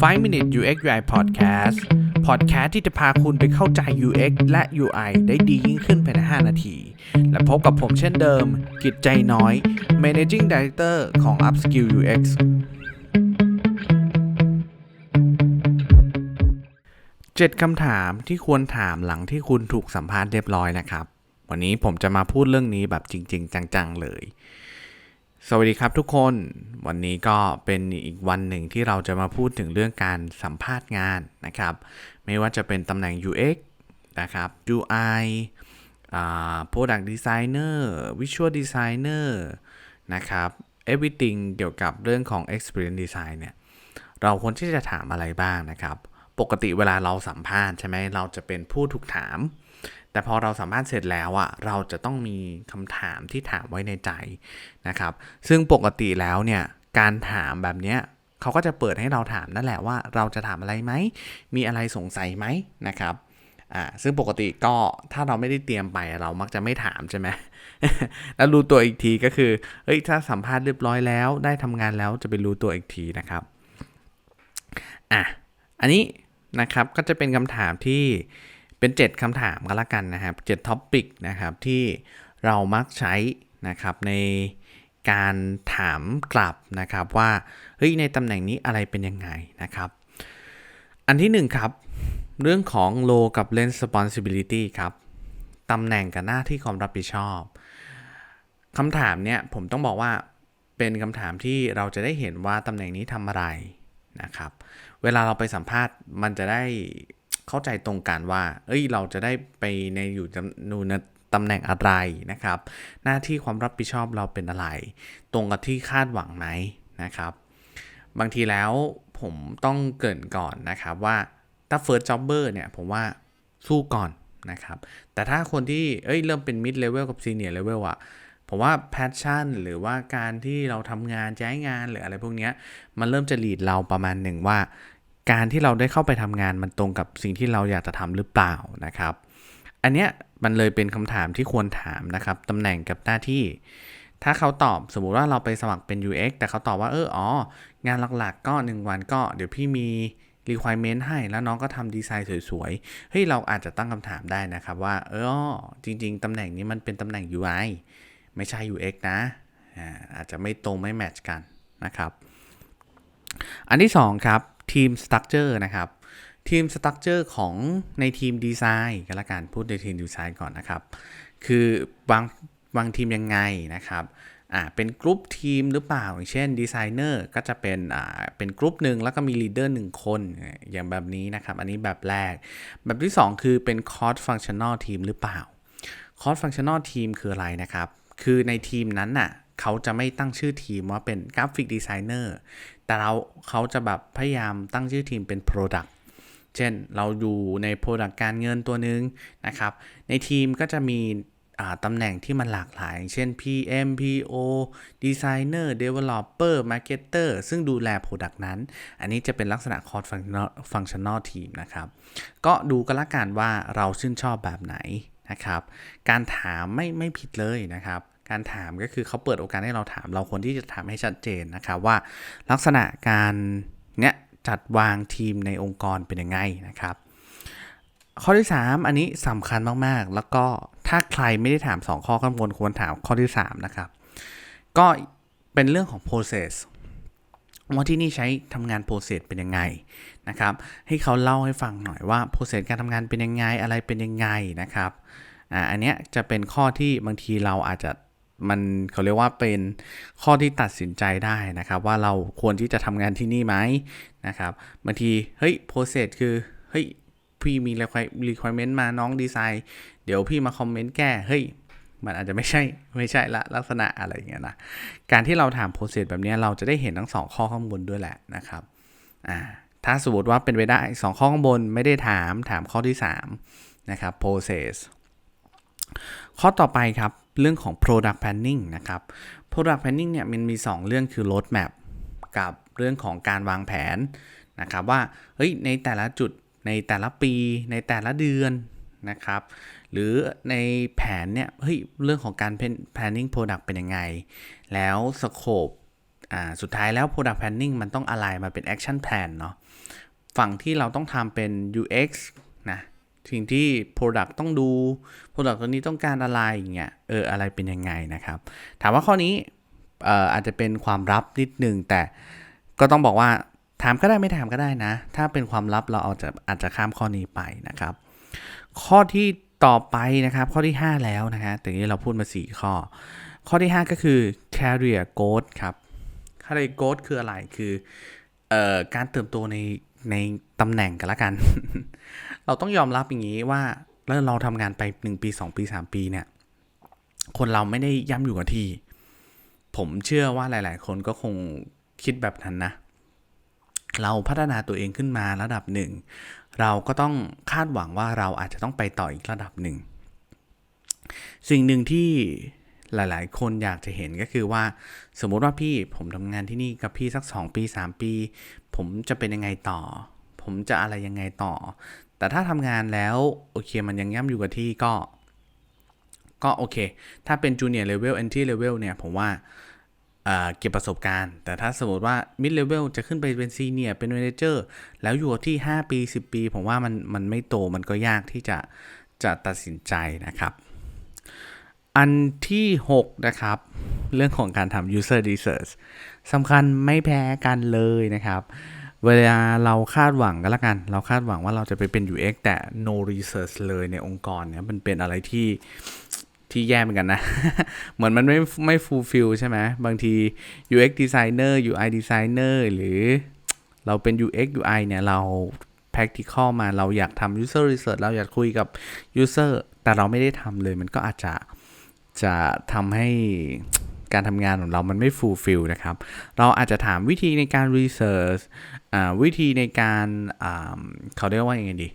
5 Minute UX UI Podcast Podcast ที่จะพาคุณไปเข้าใจ UX และ UI ได้ดียิ่งขึ้นภายใน 5 นาที และพบกับผมเช่นเดิม กิจใจน้อย Managing Director ของ Upskill UX 7คำถามที่ควรถามหลังที่คุณถูกสัมภาษณ์เรียบร้อยนะครับ วันนี้ผมจะมาพูดเรื่องนี้แบบจริง ๆ จัง ๆ เลย สวัสดีครับทุกคนวันนี้ก็เป็นอีกวันหนึ่งที่เราจะมาพูดถึงเรื่องการสัมภาษณ์งานนะครับ ไม่ว่าจะเป็นตำแหน่ง UX นะครับ UI Product Designer Visual Designer นะครับ everything เกี่ยวกับเรื่องของ Experience Design เนี่ยเราควรที่จะถามอะไรบ้างนะครับ ปกติเวลาเราสัมภาษณ์ใช่ไหมเราจะเป็นผู้ถูกถาม แต่พอเราสัมภาษณ์เสร็จแล้วอะเราจะต้องมีคำถามที่ถามไว้ในใจนะครับ ซึ่งปกติแล้วเนี่ยการถามแบบเนี้ยเขาก็จะเปิดให้เราถามนั่นแหละว่าเราจะถามอะไรไหม มีอะไรสงสัยไหมนะครับอ่าซึ่งปกติก็ถ้าเราไม่ได้เตรียมไปเรามักจะไม่ถามใช่ไหมแล้วรู้ตัวอีกทีก็คือเฮ้ยถ้าสัมภาษณ์เรียบร้อยแล้ว ได้ทำงานแล้วจะไปรู้ตัวอีกทีนะครับอะอันนี้นะครับก็จะเป็นคำถามที่ เป็น 7คำถามก็แล้วกันนะครับ7ท็อปิกนะครับที่เรามักใช้นะครับในการถามกลับนะครับว่าเฮ้ยในตำแหน่งนี้อะไรเป็นยังไงนะครับ อันที่1ครับเรื่องของ role กับ responsibility ครับตำแหน่งกับหน้าที่ความรับผิดชอบคำถามเนี่ยผมต้องบอกว่าเป็นคำถามที่เราจะได้เห็นว่าตำแหน่งนี้ทำอะไรนะครับ เวลาเราไปสัมภาษณ์มันจะได้ เข้าใจตรงกันว่า เอ้ย เราจะได้ไปในอยู่จำนูนตำแหน่งอะไรนะครับ หน้าที่ความรับผิดชอบเราเป็นอะไร ตรงกับที่คาดหวังไหมนะครับ บางทีแล้วผมต้องเกินก่อนนะครับว่าถ้า first jobber เนี่ยผมว่าสู้ก่อนนะครับ แต่ถ้าคนที่ เอ้ย เริ่มเป็น mid level กับ senior level อะผมว่า passion หรือว่าการที่เราทำงานย้ายงานหรืออะไรพวกเนี้ยมันเริ่มจะ lead เราประมาณหนึ่งว่า การที่เราได้เข้าไปทำงานมันตรงกับสิ่งที่เราอยากจะทำหรือเปล่านะครับ อันเนี้ยมันเลยเป็นคำถามที่ควรถามนะครับตำแหน่งกับหน้าที่ถ้าเขาตอบสมมุติว่าเราไปสมัครเป็น UX แต่เขาตอบว่าเอออ๋อ งานหลักๆ ก็ 1 วันก็ เดี๋ยวพี่มี requirement ให้แล้วน้องก็ทำดีไซน์สวยๆ เฮ้ย เราอาจจะตั้งคำถามได้นะครับว่า เออจริง ๆตำแหน่งนี้มันเป็นตำแหน่ง UI ไม่ใช่ UX นะอาอาจจะไม่ตรงไม่แมทช์กันนะครับ อันที่ 2 ครับ ทีมสตั๊กเจอร์นะครับทีมสตั๊กเจอร์ของในทีมดีไซน์กันละกันพูดในทีมดีไซน์ก่อนนะครับ คือบางบางทีมยังไงนะครับอ่าเป็นกรุ๊ปทีมหรือเปล่า อย่างเช่นดีไซเนอร์ก็จะเป็นอ่าเป็นกรุ๊ปหนึ่งแล้วก็มีลีดเดอร์หนึ่งคนอย่างแบบนี้นะครับ อันนี้แบบแรก แบบที่ 2 คือเป็นคอร์สฟังชั่นอลทีมหรือเปล่าคอร์สฟังชั่นอลทีมคืออะไรนะครับ คือในทีมนั้นน่ะเขาจะไม่ตั้งชื่อทีมว่าเป็นกราฟิกดีไซเนอร์ แต่เราเขาจะแบบพยายามตั้งชื่อทีมเป็น Product เช่นเราอยู่ใน Product การเงินตัวหนึ่งนะครับ ในทีมก็จะมีตำแหน่งที่มันหลากหลาย เช่น PM PO Designer Developer Marketer ซึ่งดูแล Product นั้น อันนี้จะเป็นลักษณะ Cross Functional Team นะครับ ก็ดูกันละกันว่าเราชื่นชอบแบบไหนนะครับ การถามไม่ไม่ผิดเลยนะครับ การถามก็คือเขาเปิดโอกาสให้เราถาม เราควรที่จะถามให้ชัดเจนนะครับว่า ลักษณะการเนี้ยจัดวางทีมในองค์กรเป็นยังไงนะครับ ข้อที่ 3 อันนี้สำคัญมากๆ แล้วก็ถ้าใครไม่ได้ถาม 2 ข้อข้างบนควรถามข้อที่ 3 นะครับ ก็เป็นเรื่องของ process ว่าที่นี่ใช้ทำงาน process เป็นยังไงนะครับ ให้เขาเล่าให้ฟังหน่อยว่า process การทำงานเป็นยังไงอะไรเป็นยังไงนะครับอ่าอันเนี้ยจะเป็นข้อที่บางทีเราอาจจะ มันเขาเรียกว่าเป็นข้อที่ตัดสินใจได้นะครับ ว่าเราควรที่จะทำงานที่นี่ไหมนะครับบางทีเฮ้ย process คือเฮ้ยพี่มี requirement มาน้องดีไซน์เดี๋ยวพี่มาคอมเมนต์แก้เฮ้ยมันอาจจะไม่ใช่ไม่ใช่ละลักษณะอะไรอย่างเงี้ยนะการที่เราถาม process แบบนี้เราจะได้เห็นทั้งสองข้อข้างบนด้วยแหละนะครับอ่าถ้าสมมติว่าเป็นไปได้ 2 ข้อข้างบนไม่ได้ถามถามข้อที่ 3 นะครับ process ข้อต่อไปครับ เรื่องของ product planning นะครับ product planning เนี่ยมันมี 2 เรื่องคือ road map กับเรื่องของการวางแผนนะครับว่าเฮ้ยในแต่ละจุดในแต่ละปีในแต่ละเดือนนะครับ หรือในแผนเนี่ยเฮ้ยเรื่องของการ planning product เป็นยังไง แล้ว scope อ่าสุดท้ายแล้ว Product Planning มันต้องอะไรมาเป็น Action Plan เนาะฝั่งที่เราต้องทำเป็น UX สิ่งที่ Product ต้องดู Product ตัวนี้ต้องการอะไรอย่างเงี้ยเอออะไรเป็นยังไงนะครับ ถามว่าข้อนี้เอ่ออาจจะเป็นความลับนิดนึงแต่ก็ต้องบอกว่าถามก็ได้ไม่ถามก็ได้นะ ถ้าเป็นความลับเราเอาจจะอาจจะข้ามข้อนี้ไปนะครับ ข้อที่ต่อไปนะครับ ข้อที่ 5 แล้วนะฮะแต่นี้เราพูดมา 4 ข้อ ข้อที่ 5 ก็คือ career growth ครับ career growth คืออะไรคือ เอ่อการเติบโตในในตำแหน่งกันละกัน เราต้องยอมรับอย่างนี้ว่าแล้วเราทำงานไป 1 ปี 2 ปี 3 ปีเนี่ย คนเราไม่ได้ย่ำอยู่กับที่ ผมเชื่อว่าหลาย ๆ คนก็คงคิดแบบนั้นนะ เราพัฒนาตัวเองขึ้นมาระดับหนึ่ง เราก็ต้องคาดหวังว่าเราอาจจะต้องไปต่ออีกระดับหนึ่ง สิ่งหนึ่งที่ หลายๆ คนอยากจะเห็นก็คือว่า สมมุติว่าพี่ผมทำงานที่นี่กับพี่สัก 2 ปี 3 ปี ผมจะเป็นยังไงต่อ ผมจะอะไรยังไงต่อ แต่ถ้าทำงานแล้วโอเคมันยังย่ำอยู่กับที่ก็ ก็โอเค ถ้าเป็น junior level entry level เนี่ยผมว่าเก็บประสบการณ์ แต่ถ้าสมมติว่า mid level จะขึ้นไปเป็น senior เป็น manager แล้วอยู่กับที่ 5 ปี 10 ปี ผมว่ามันมันไม่โตมันก็ยากที่จะจะตัดสินใจนะครับ อันที่ 6 นะครับ เรื่องของการทำ user research สำคัญไม่แพ้กันเลยนะครับ เวลาเราคาดหวังกันละกัน เราคาดหวังว่าเราจะไปเป็น UX แต่ no research เลยในองค์กรเนี่ยมันเป็นอะไรที่ที่แย่เหมือนกันนะ เหมือนมันไม่ไม่ fulfill ใช่ไหม บางที UX designer UI designer หรือเราเป็น UX UI เนี่ยเรา practical มาเราอยากทำ user research เราอยากคุยกับ user แต่เราไม่ได้ทำเลยมันก็อาจจะ จะทำให้การทำงานของเรามันไม่ fulfill นะครับ เราอาจจะถามวิธีในการ research อ่าวิธีในการอ่าเขาเรียกว่าอยังไงดี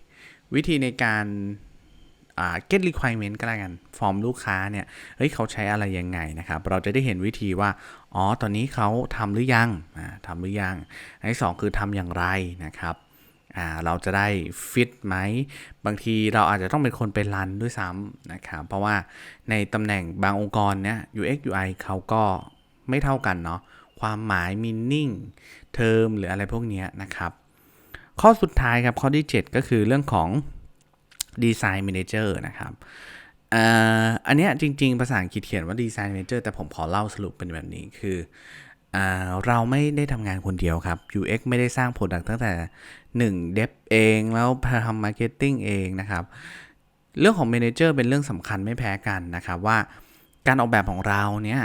วิธีในการอ่า get requirement ก็แล้วกัน ฟอร์มลูกค้าเนี่ย เฮ้ยเขาใช้อะไรยังไงนะครับ เราจะได้เห็นวิธีว่า อ๋อ ตอนนี้เขาทำหรือยังอ่าทำหรือยังอันที่สองคือทำอย่างไรนะครับ อ่าเราจะได้ฟิตไหม บางทีเราอาจจะต้องเป็นคนไปรันด้วยซ้ำนะครับ เพราะว่าในตำแหน่งบางองค์กรเนี่ย UX UI เขาก็ไม่เท่ากันเนาะ ความหมาย meaning เทอมหรืออะไรพวกนี้นะครับ ข้อสุดท้ายครับ ข้อที่ 7 ก็คือเรื่องของ Design Manager นะครับอันนี้จริง ๆ ภาษาอังกฤษเขียนว่า Design Manager แต่ผมขอเล่าสรุปเป็นแบบนี้คือ เราไม่ได้ทำงานคนเดียวครับ UX ไม่ได้สร้าง Product ตั้งแต่1 Dev เองแล้วทำ Marketing เองนะครับ เรื่องของ Manager เป็นเรื่องสำคัญไม่แพ้กันนะครับว่าการออกแบบของเราเนี่ย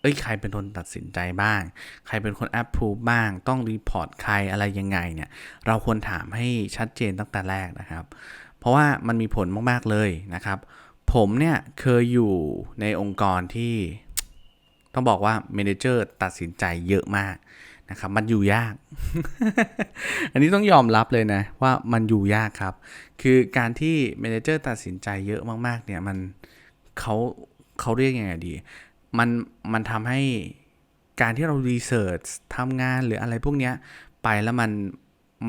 เอ้ยใครเป็นคนตัดสินใจบ้าง ใครเป็นคน approve บ้าง ต้องรีพอร์ตใครอะไรยังไงเนี่ย เราควรถามให้ชัดเจนตั้งแต่แรกนะครับ เพราะว่ามันมีผลมาก ๆ เลยนะครับ ผมเนี่ยเคยอยู่ในองค์กรที่ ต้องบอกว่าเมนเจอร์ตัดสินใจเยอะมากนะครับ มันอยู่ยาก อันนี้ต้องยอมรับเลยนะว่ามันอยู่ยากครับ คือการที่เมนเจอร์ตัดสินใจเยอะมากๆ เนี่ยมันเขาเขาเรียกยังไงดี มันมันทำให้การที่เรารีเสิร์ชทำงานหรืออะไรพวกเนี้ยไปแล้วมัน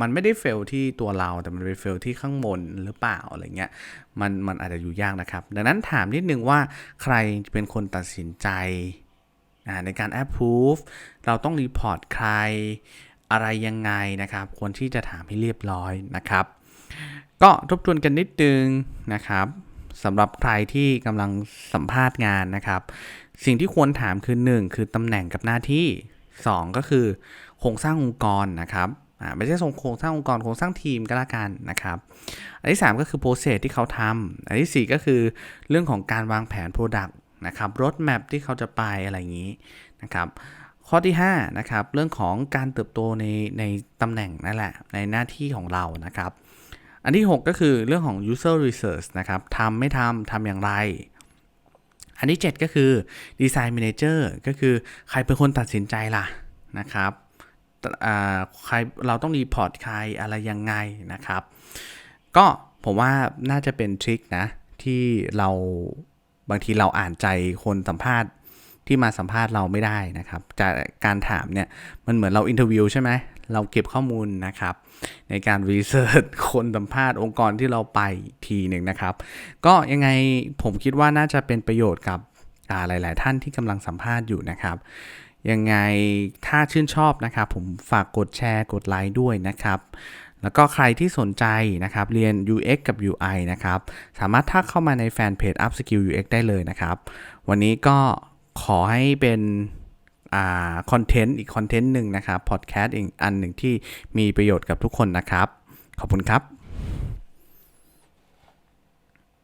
มันไม่ได้เฟลที่ตัวเราแต่มันไปเฟลที่ข้างบนหรือเปล่าอะไรเงี้ยมันมันอาจจะอยู่ยากนะครับ ดังนั้นถามนิดนึงว่าใครเป็นคนตัดสินใจ ในการ approve เราต้องรีพอร์ตใครอะไรยังไงนะครับ ควรที่จะถามให้เรียบร้อยนะครับ ก็ทบทวนกันนิดนึงนะครับสำหรับใครที่กำลังสัมภาษณ์งานนะครับ สิ่งที่ควรถามคือ 1 คือตำแหน่งกับหน้าที่ 2 ก็คือโครงสร้างองค์กรนะครับไม่ใช่โครงสร้างองค์กรโครงสร้างทีมก็แล้วกันนะครับ อันที่ 3 ก็คือโปรเซสที่เขาทำอันทีสี่ 4 ก็คือเรื่องของการวางแผน Product นะครับรถแมพที่เขาจะไปอะไรอย่างนี้นะครับข้อที่5นะครับเรื่องของการเติบโตในในตำแหน่งนั่นแหละในหน้าที่ของเรานะครับ อันที่ 6 ก็คือเรื่องของ user research นะครับทำไม่ทำทำอย่างไร อันที่ 7 ก็คือ design manager ก็คือใครเป็นคนตัดสินใจล่ะนะครับอ่าใครเราต้องรีพอร์ตใครอะไรยังไงนะครับ ก็ผมว่าน่าจะเป็นทริคนะที่เรา บางทีเราอ่านใจคนสัมภาษณ์ที่มาสัมภาษณ์เราไม่ได้นะครับ จากการถามเนี่ยมันเหมือนเราอินเทอร์วิวใช่ไหมเราเก็บข้อมูลนะครับ ในการรีเสิร์ชคนสัมภาษณ์องค์กรที่เราไปทีหนึ่งนะครับ ก็ยังไงผมคิดว่าน่าจะเป็นประโยชน์กับหลาย ๆ ท่านที่กำลังสัมภาษณ์อยู่นะครับ ยังไงถ้าชื่นชอบนะครับ ผมฝากกดแชร์กดไลค์ด้วยนะครับ แล้วก็ใครที่สนใจนะครับ เรียน UX กับ UI นะครับ สามารถทักเข้ามาในแฟนเพจ Upskill UX ได้เลยนะครับ วันนี้ก็ขอให้เป็นอ่าคอนเทนต์อีกคอนเทนต์หนึ่งนะครับพอดแคสต์อีกอันหนึ่งที่มีประโยชน์กับทุกคนนะครับ ขอบคุณครับ